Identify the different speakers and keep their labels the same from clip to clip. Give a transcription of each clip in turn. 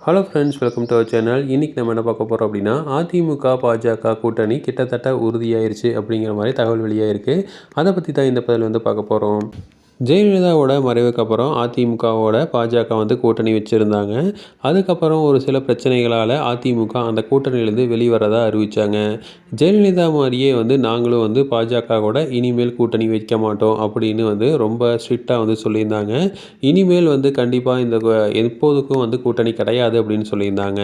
Speaker 1: Hello friends welcome to our channel இன்றைக்கி நம்ம என்ன பார்க்க போகிறோம் அப்படின்னா அதிமுக பாஜக கூட்டணி கிட்டத்தட்ட உறுதியாயிருச்சு அப்படிங்கிற மாதிரி தகவல் வெளியாக இருக்குது அதை பற்றி தான் இந்த பதில் வந்து பார்க்க போகிறோம் ஜெயலலிதாவோட மறைவுக்கு அப்புறம் அதிமுகவோட பாஜக வந்து கூட்டணி வச்சுருந்தாங்க. அதுக்கப்புறம் ஒரு சில பிரச்சனைகளால் அதிமுக அந்த கூட்டணியிலேருந்து வெளிவரதா அறிவித்தாங்க ஜெயலலிதா மாதிரியே வந்து நாங்களும் வந்து பாஜகவோட இனிமேல் கூட்டணி வைக்க மாட்டோம் அப்படின்னு வந்து ரொம்ப ஸ்ட்ரிக்டாக வந்து சொல்லியிருந்தாங்க. இனிமேல் வந்து கண்டிப்பாக இந்த எப்போதுக்கும் வந்து கூட்டணி கிடையாது அப்படின்னு சொல்லியிருந்தாங்க.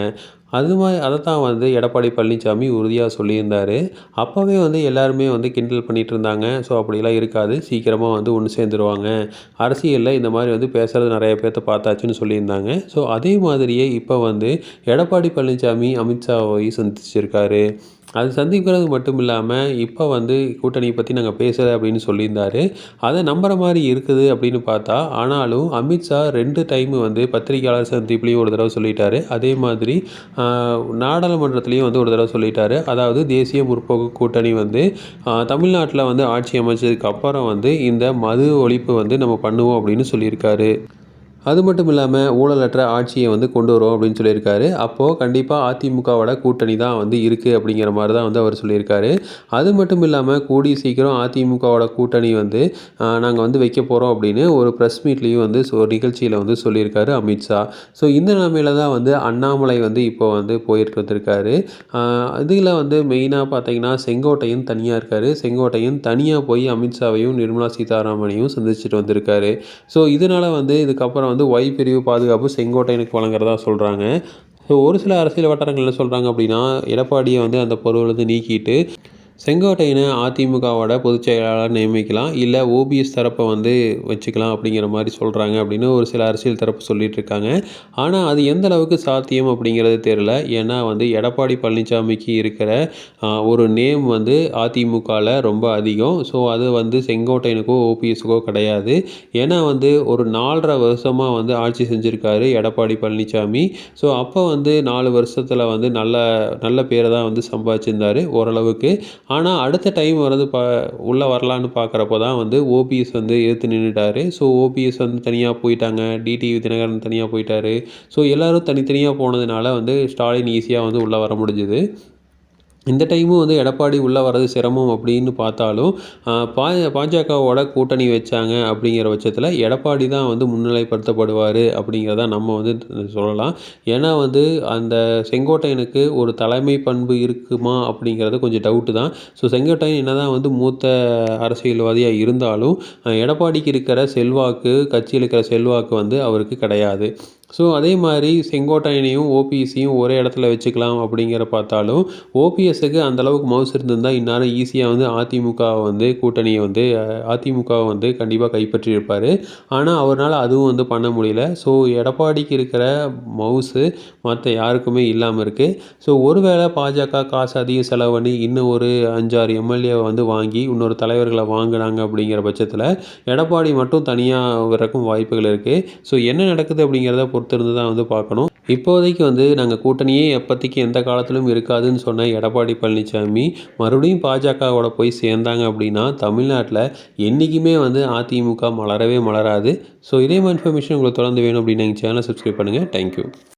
Speaker 1: அது மாதிரி அதை தான் வந்து எடப்பாடி பழனிசாமி உறுதியாக சொல்லியிருந்தார். அப்போவே வந்து எல்லாருமே வந்து கிண்டல் பண்ணிகிட்டு இருந்தாங்க ஸோ அப்படிலாம் இருக்காது. சீக்கிரமாக வந்து ஒன்று சேர்ந்துருவாங்க. அரசியலில் இந்த மாதிரி வந்து பேசுகிறது நிறைய பேர்த்த பார்த்தாச்சுன்னு சொல்லியிருந்தாங்க. ஸோ அதே மாதிரியே இப்போ வந்து எடப்பாடி பழனிசாமி அமித்ஷாவை சந்திச்சிருக்காரு. அது சந்திக்கிறது மட்டும் இல்லாமல் இப்போ வந்து கூட்டணியை பற்றி நாங்கள் பேசுகிறேன் அப்படின்னு சொல்லியிருந்தாரு. அதை நம்புகிற மாதிரி இருக்குது அப்படின்னு பார்த்தா ஆனாலும் அமித்ஷா ரெண்டு டைம் வந்து பத்திரிகையாளர் சந்திப்புலேயும் ஒரு தடவை சொல்லிட்டாரு. அதே மாதிரி நாடாளுமன்றத்துலேயும் வந்து ஒரு தடவை சொல்லிட்டாரு. அதாவது தேசிய முற்போக்கு கூட்டணி வந்து தமிழ்நாட்டில் வந்து ஆட்சி அமைச்சதுக்கு அப்புறம் வந்து இந்த மது ஒழிப்பு வந்து நம்ம பண்ணுவோம் அப்படின்னு சொல்லியிருக்காரு. அது மட்டும் இல்லாமல் ஊழலற்ற ஆட்சியை வந்து கொண்டு வரும் அப்படின்னு சொல்லியிருக்காரு. அப்போது கண்டிப்பாக அதிமுகவோட கூட்டணி தான் வந்து இருக்குது அப்படிங்கிற மாதிரி தான் வந்து அவர் சொல்லியிருக்காரு. அது மட்டும் இல்லாமல் கூடி சீக்கிரம் அதிமுகவோட கூட்டணி வந்து நாங்கள் வந்து வைக்க போகிறோம் அப்படின்னு ஒரு ப்ரெஸ் மீட்லேயும் வந்து ஒரு நிகழ்ச்சியில் வந்து சொல்லியிருக்காரு அமித்ஷா ஸோ இந்த நிலைமையில தான் வந்து அண்ணாமலை வந்து இப்போ வந்து போயிட்டு வந்திருக்காரு. இதில் வந்து மெயினாக பார்த்தீங்கன்னா செங்கோட்டையன் தனியாக இருக்கார். செங்கோட்டையன் தனியாக போய் அமித்ஷாவையும் நிர்மலா சீதாராமனையும் சந்திச்சுட்டு வந்திருக்காரு. ஸோ இதனால் வந்து இதுக்கப்புறம் வந்து ஒய் பிரிவு பாதுகாப்பு செங்கோட்டையனுக்கு வழங்குறதா சொல்கிறாங்க ஸோ ஒரு சில அரசியல் வட்டாரங்கள் என்ன சொல்கிறாங்க அப்படின்னா எடப்பாடியை வந்து அந்த பொருள் நீக்கிட்டு செங்கோட்டையனை அதிமுகவோட பொதுச் செயலாளர் நியமிக்கலாம் இல்லை ஓபிஎஸ் தரப்பை வந்து வச்சுக்கலாம் அப்படிங்கிற மாதிரி சொல்கிறாங்க அப்படின்னு ஒரு சில அரசியல் தரப்பு சொல்லிட்டு இருக்காங்க. ஆனால் அது எந்த அளவுக்கு சாத்தியம் அப்படிங்கிறது தெரியல. ஏன்னா வந்து எடப்பாடி பழனிசாமிக்கு இருக்கிற ஒரு நேம் வந்து அதிமுகவில் ரொம்ப அதிகம். ஸோ அது வந்து செங்கோட்டையனுக்கோ ஓபிஎஸ்க்கோ கிடையாது. ஏன்னா வந்து ஒரு நாலரை வருஷமாக வந்து ஆட்சி செஞ்சுருக்காரு எடப்பாடி பழனிசாமி. ஸோ அப்போ வந்து நாலு வருஷத்தில் வந்து நல்ல நல்ல பேரை தான் வந்து சம்பாதிச்சிருந்தார் ஓரளவுக்கு. ஆனால் அடுத்த டைம் வந்து பா உள்ளே வரலான்னு பார்க்குறப்போ தான் வந்து ஓபிஎஸ் வந்து எதிர்த்து நின்றுட்டார் ஸோ ஓபிஎஸ் வந்து தனியாக போயிட்டாங்க. டிடிவி தினகரன் தனியாக போயிட்டார். ஸோ எல்லோரும் தனித்தனியாக போனதுனால வந்து ஸ்டாலின் ஈஸியாக வந்து உள்ளே வர முடிஞ்சுது. இந்த டைமும் வந்து எடப்பாடி உள்ளே வர்றது சிரமம் அப்படின்னு பார்த்தாலும் பா பாஜகவோட கூட்டணி வச்சாங்க அப்படிங்கிற பட்சத்தில் எடப்பாடி தான் வந்து முன்னிலைப்படுத்தப்படுவார் அப்படிங்கிறத நம்ம வந்து சொல்லலாம். ஏன்னா வந்து அந்த செங்கோட்டையனுக்கு ஒரு தலைமை பண்பு இருக்குமா அப்படிங்கிறது கொஞ்சம் டவுட்டு தான். ஸோ செங்கோட்டையன் என்ன தான் வந்து மூத்த அரசியல்வாதியாக இருந்தாலும் எடப்பாடிக்கு இருக்கிற செல்வாக்கு கட்சியில் இருக்கிற செல்வாக்கு வந்து அவருக்கு கிடையாது. ஸோ அதே மாதிரி செங்கோட்டையனையும் ஓபிஎஸ்சியும் ஒரே இடத்துல வச்சுக்கலாம் அப்படிங்கிற பார்த்தாலும் ஓபிஎஸ்ஸுக்கு அந்தளவுக்கு மவுஸ் இருந்திருந்தால் இந்நேரம் ஈஸியாக வந்து அதிமுக வந்து கூட்டணியை வந்து அதிமுகவை வந்து கண்டிப்பாக கைப்பற்றியிருப்பார். ஆனால் அவரால் அதுவும் வந்து பண்ண முடியல. ஸோ எடப்பாடிக்கு இருக்கிற மவுஸு மற்ற யாருக்குமே இல்லாமல் இருக்குது ஸோ ஒருவேளை பாஜக காசு அதிகம் செலவு பண்ணி இன்னும் ஒரு அஞ்சாறு எம்எல்ஏவை வந்து வாங்கி இன்னொரு தலைவர்களை வாங்கினாங்க அப்படிங்கிற பட்சத்தில் எடப்பாடி மட்டும் தனியாக வரக்கும் வாய்ப்புகள் இருக்குது ஸோ என்ன நடக்குது அப்படிங்கிறத பொறுத்திருந்து தான் வந்து பார்க்கணும். இப்போதைக்கு வந்து நாங்கள் கூட்டணியே எப்போதைக்கு எந்த காலத்திலும் இருக்காதுன்னு சொன்ன எடப்பாடி பழனிசாமி மறுபடியும் பாஜகவோட போய் சேர்ந்தாங்க அப்படின்னா தமிழ்நாட்டில் என்றைக்குமே வந்து அதிமுக மலரவே மலராது. ஸோ இதே மாதிரி இன்ஃபர்மேஷன் உங்களுக்கு தொடர்ந்து வேணும் அப்படின்னு எங்கள் சேனலை சப்ஸ்கிரைப் பண்ணுங்கள் தேங்க்யூ